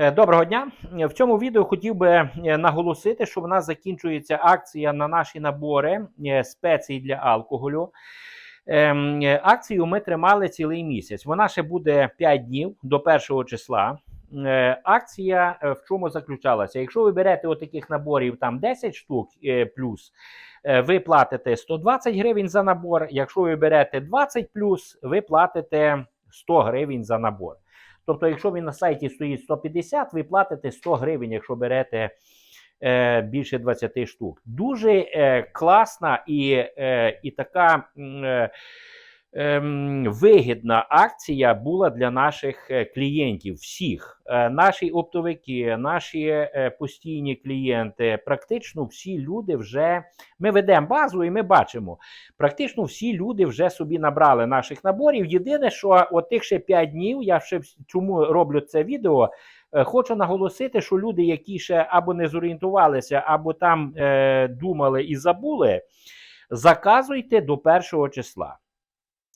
Е, Доброго дня! В цьому відео хотів би е, наголосити, що в нас закінчується акція на наші набори е, спецій для алкоголю. Ем, Акцію ми тримали цілий місяць. Вона ще буде 5 днів до 1 числа. Акція в чому заключалася? Якщо ви берете отаких наборів там 10 штук плюс, ви платите 120 гривень за набор. Якщо ви берете 20 плюс, ви платите 100 гривень за набор. Тобто, якщо він на сайті стоїть 150, ви платите 100 гривень, якщо берете е, більше 20 штук. Дуже е, класна і, е, і така е, вигідна акція була для наших е, клієнтів. Всіх. Е, наші оптовики, наші е, постійні клієнти, практично всі люди вже. Ми ведемо базу і ми бачимо. Практично всі люди вже собі набрали наших наборів. Єдине, що от тих ще 5 днів, я ще чому роблю це відео. Хочу наголосити, що люди, які ще або не зорієнтувалися, або там е, думали і забули, заказуйте до першого числа.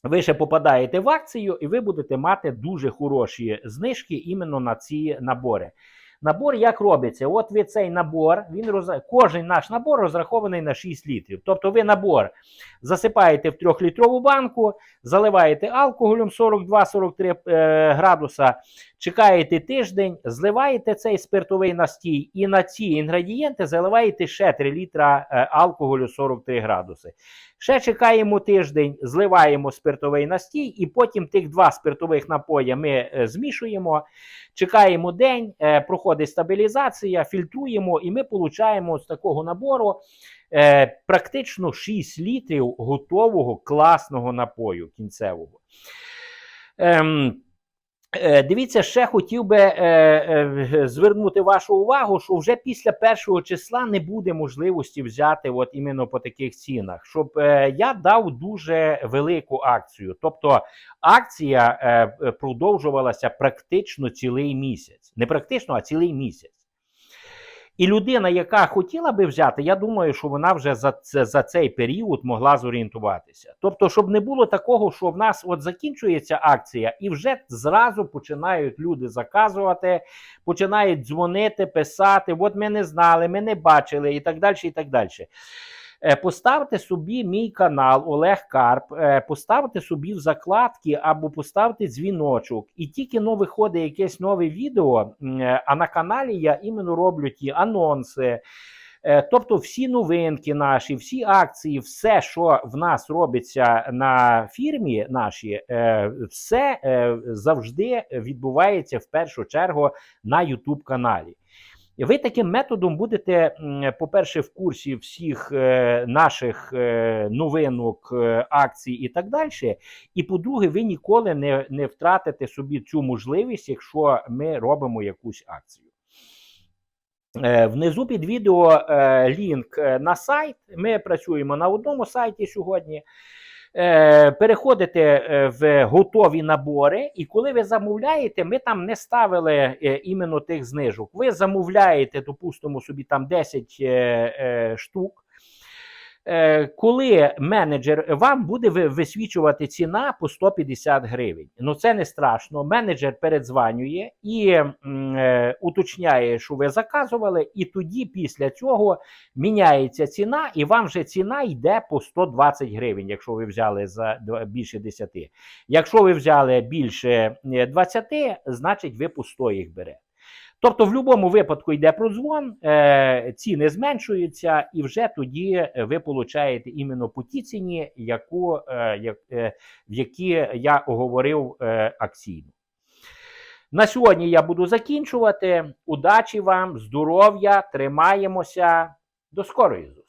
Ви ще попадаєте в акцію, і ви будете мати дуже хороші знижки іменно на ці набори. Набор як робиться? От ви цей набор, він роз... кожен наш набор розрахований на 6 літрів. Тобто ви набор засипаєте в 3-літрову банку, заливаєте алкоголем 42-43 е, градуса, чекаєте тиждень, зливаєте цей спиртовий настій і на ці інгредієнти заливаєте ще 3 літра е, алкоголю 43 градуси. Ще чекаємо тиждень, зливаємо спиртовий настій, і потім тих два спиртових напоя ми е, змішуємо, чекаємо день, е, проходить стабілізація, фільтруємо, і ми получаємо з такого набору е, практично 6 літрів готового класного напою кінцевого. Ем, Дивіться, ще хотів би е, е, звернути вашу увагу, що вже після першого числа не буде можливості взяти от іменно по таких цінах, щоб е, я дав дуже велику акцію. Тобто акція е, е, продовжувалася практично цілий місяць. Не практично, а цілий місяць. І людина, яка хотіла би взяти, я думаю, що вона вже за, це, за цей період могла зорієнтуватися. Тобто, щоб не було такого, що в нас от закінчується акція, і вже зразу починають люди заказувати, починають дзвонити, писати: от ми не знали, ми не бачили, і так далі. і так далі. Е, Поставте собі мій канал Олег Карп, е, поставте собі в закладки або поставте дзвіночок. І тільки но виходить якесь нове відео, е, а на каналі я іменно роблю ті анонси. Тобто всі новинки наші, всі акції, все, що в нас робиться на фірмі нашій, е, все завжди відбувається в першу чергу на YouTube каналі. Ви таким методом будете, по-перше, в курсі всіх е, наших е, новинок, е, акцій і так далі. І по-друге, ви ніколи не, не втратите собі цю можливість, якщо ми робимо якусь акцію. Внизу під відео лінк на сайт. Ми працюємо на одному сайті сьогодні. Е, Переходите е, в готові набори, і коли ви замовляєте, ми там не ставили е, іменно тих знижок. Ви замовляєте, допустимо, собі там 10 е, е, штук. Е, Коли менеджер вам буде висвічувати ціна по 150 гривень. Ну це не страшно. Менеджер передзванює і е, уточняє, що ви заказували, і тоді після цього міняється ціна, і вам вже ціна йде по 120 гривень, якщо ви взяли за більше 10. Якщо ви взяли більше е, 20, значить ви по 100 їх берете. Тобто, в будь-якому випадку йде продзвон, е, ціни зменшуються, і вже тоді ви получаєте іменно по тій ціні, яку, е, е, в які я оговорив акційно. На сьогодні я буду закінчувати. Удачі вам, здоров'я, тримаємося. До скорої!